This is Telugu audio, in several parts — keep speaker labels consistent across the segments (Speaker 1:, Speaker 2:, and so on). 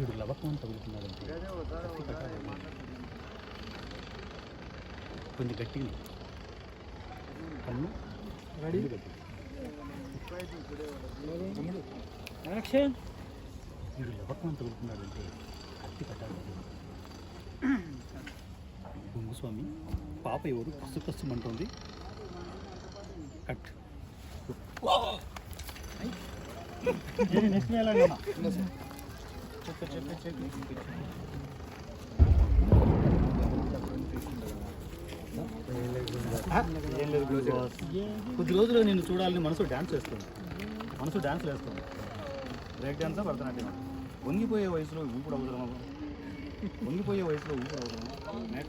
Speaker 1: వీడు లవకం తగులుతున్నాడంటే కొంచెం గట్టిగా కన్ను. రెడీ గట్టి
Speaker 2: యాక్షన్
Speaker 1: వీడు లవకం తగులుతున్నాడంటే కత్తి కట్టాలి గుంగుస్వామి పాప ఎవరు? కసు కసుమంటోంది కట్. నెక్స్ట్
Speaker 2: చెప్పు
Speaker 1: కొద్ది రోజులు నేను చూడాలని మనసు డ్యాన్స్ వేస్తుంది మనసు డ్యాన్స్ వేస్తుంది బ్రేక్ డ్యాన్సా భరతనాట్యం వంగిపోయే వయసులో ఊపుడు అవసరమా వంగిపోయే వయసులో ఊపుడు అవసరమా?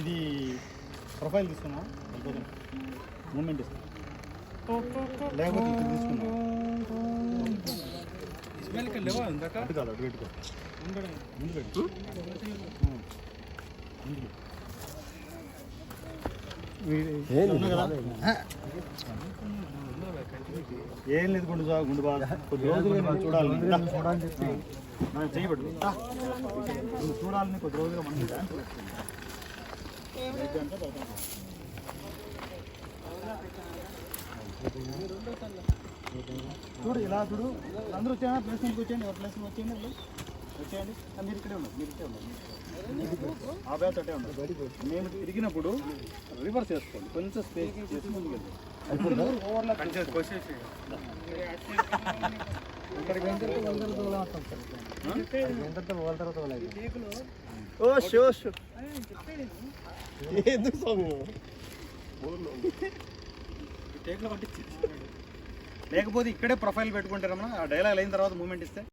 Speaker 1: ఇది ప్రొఫైల్ తీసుకున్నా మూమెంట్ ఇస్తాను. లేకపోతే తీసుకున్నా ఏం లేదు గుండు బా గుండు బాగా కొద్ది రోజులుగా మనం చూడాలి దా. మనం చేయబడు నువ్వు చూడాలని కొద్ది రోజులుగా మనం చూడు ఇలా చూడు. అందరూ వచ్చాయా ప్లేస్మెంట్కి వచ్చేయండి ఎవరు ప్లేస్మెంట్ వచ్చేయండి. వాళ్ళు. వచ్చేయండి. మీరు ఇక్కడే ఉన్నారు మీరు ఇక్కడే ఉన్నారు ఆ బ్యాచ్ అట్టే ఉన్నారు మేము తిరిగినప్పుడు రివర్స్ చేసుకోండి. కొంచెం స్పేస్ చేసి ముందుకు వెళ్తాం ఓవర్లాప్
Speaker 3: ఓ షో షో. ఎందుకు స్వామి
Speaker 1: లేకపోతే ఇక్కడే ప్రొఫైల్ పెట్టుకుంటారమ్మా ఆ డైలాగ్ అయిన తర్వాత మూమెంట్ ఇస్తే?